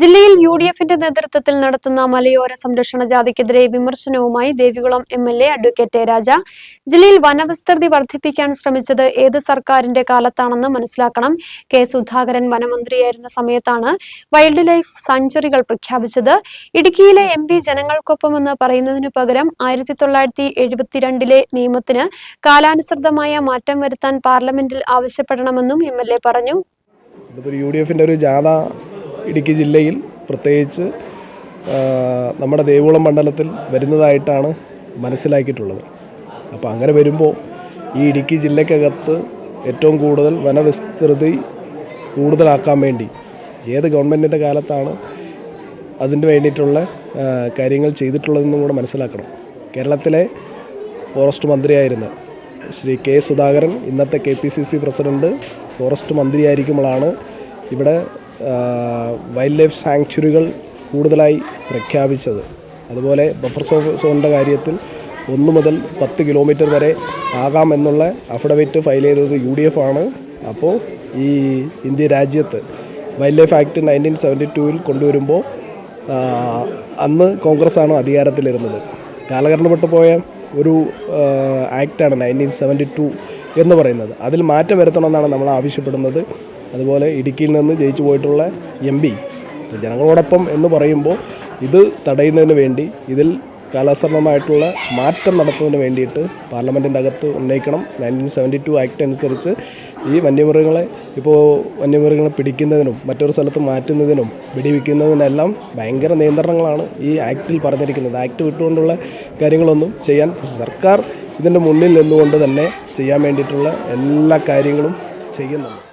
ജില്ലയിൽ U D എഫിന്റെ നേതൃത്വത്തിൽ നടത്തുന്ന മലയോര സംരക്ഷണ ജാഥയ്ക്കെതിരെ വിമർശനവുമായി Devikulam M L A advocate Raja. ജില്ലയിൽ വനവിസ്തൃതി വർദ്ധിപ്പിക്കാൻ ശ്രമിച്ചത് ഏത് സർക്കാരിന്റെ കാലത്താണെന്ന് മനസ്സിലാക്കണം. കെ സുധാകരൻ വനമന്ത്രിയായിരുന്ന സമയത്താണ് വൈൽഡ് ലൈഫ് സാങ്ച്വറികൾ പ്രഖ്യാപിച്ചത്. ഇടുക്കിയിലെ എം പി ജനങ്ങൾക്കൊപ്പമെന്ന് പറയുന്നതിനു പകരം ആയിരത്തി തൊള്ളായിരത്തി എഴുപത്തിരണ്ടിലെ നിയമത്തിന് കാലാനുസൃതമായ മാറ്റം വരുത്താൻ പാർലമെന്റിൽ ആവശ്യപ്പെടണമെന്നും എം എൽ എ പറഞ്ഞു. യു ഡി ഒരു ജാഥ ഇടുക്കി ജില്ലയിൽ പ്രത്യേകിച്ച് നമ്മുടെ ദേവികുളം മണ്ഡലത്തിൽ വരുന്നതായിട്ടാണ് മനസ്സിലാക്കിയിട്ടുള്ളത്. അപ്പോൾ അങ്ങനെ വരുമ്പോൾ ഈ ഇടുക്കി ജില്ലക്കകത്ത് ഏറ്റവും കൂടുതൽ വനവിസ്തൃതി കൂടുതലാക്കാൻ വേണ്ടി ഏത് ഗവൺമെന്റിന്റെ കാലത്താണ് അതിന് വേണ്ടിയിട്ടുള്ള കാര്യങ്ങൾ ചെയ്തിട്ടുള്ളതെന്നും കൂടെ മനസ്സിലാക്കണം. കേരളത്തിലെ ഫോറസ്റ്റ് മന്ത്രിയായിരുന്ന ശ്രീ കെ സുധാകരൻ ഇന്നത്തെ K P C C president forest മന്ത്രിയായിരിക്കുമ്പോഴാണ് ഇവിടെ വൈൽഡ് ലൈഫ് സാങ്ച്വറികൾ കൂടുതലായി പ്രഖ്യാപിച്ചത്. അതുപോലെ ബഫർ സോ സോണിന്റെ കാര്യത്തിൽ ഒന്ന് മുതൽ പത്ത് കിലോമീറ്റർ വരെ ആകാമെന്നുള്ള അഫിഡവിറ്റ് ഫയൽ ചെയ്തത് യു ഡി എഫ് ആണ്. അപ്പോൾ ഈ ഇന്ത്യ രാജ്യത്ത് wild life act nineteen seventy ടൂവിൽ കൊണ്ടുവരുമ്പോൾ അന്ന് കോൺഗ്രസ് ആണ് അധികാരത്തിലിരുന്നത്. കാലഘട്ടപ്പെട്ട് പോയ ഒരു ആക്റ്റാണ് നയന്റീൻ സെവന്റി ടു എന്ന് പറയുന്നത്. അതിൽ മാറ്റം വരുത്തണമെന്നാണ് നമ്മൾ ആവശ്യപ്പെടുന്നത്. അതുപോലെ ഇടുക്കിയിൽ നിന്ന് ജയിച്ചു പോയിട്ടുള്ള എം പി ജനങ്ങളോടൊപ്പം എന്ന് പറയുമ്പോൾ ഇത് തടയുന്നതിന് വേണ്ടി ഇതിൽ കാലാസരണമായിട്ടുള്ള മാറ്റം നടത്തുന്നതിന് വേണ്ടിയിട്ട് പാർലമെന്റിന്റെ അകത്ത് ഉന്നയിക്കണം. നയന്റീൻ സെവന്റി ടു ആക്ട് അനുസരിച്ച് ഈ വന്യമൃഗങ്ങളെ ഇപ്പോൾ വന്യമൃഗങ്ങളെ പിടിക്കുന്നതിനും മറ്റൊരു സ്ഥലത്ത് മാറ്റുന്നതിനും വെടിവെക്കുന്നതിനെല്ലാം ഭയങ്കര നിയന്ത്രണങ്ങളാണ് ഈ ആക്റ്റിൽ പറഞ്ഞിരിക്കുന്നത്. ആക്ട് വിട്ടുകൊണ്ടുള്ള കാര്യങ്ങളൊന്നും ചെയ്യാൻ സർക്കാർ ഇതിന്റെ മുന്നിൽ നിന്നുകൊണ്ട് തന്നെ ചെയ്യാൻ വേണ്ടിയിട്ടുള്ള എല്ലാ കാര്യങ്ങളും ചെയ്യുന്നുണ്ട്.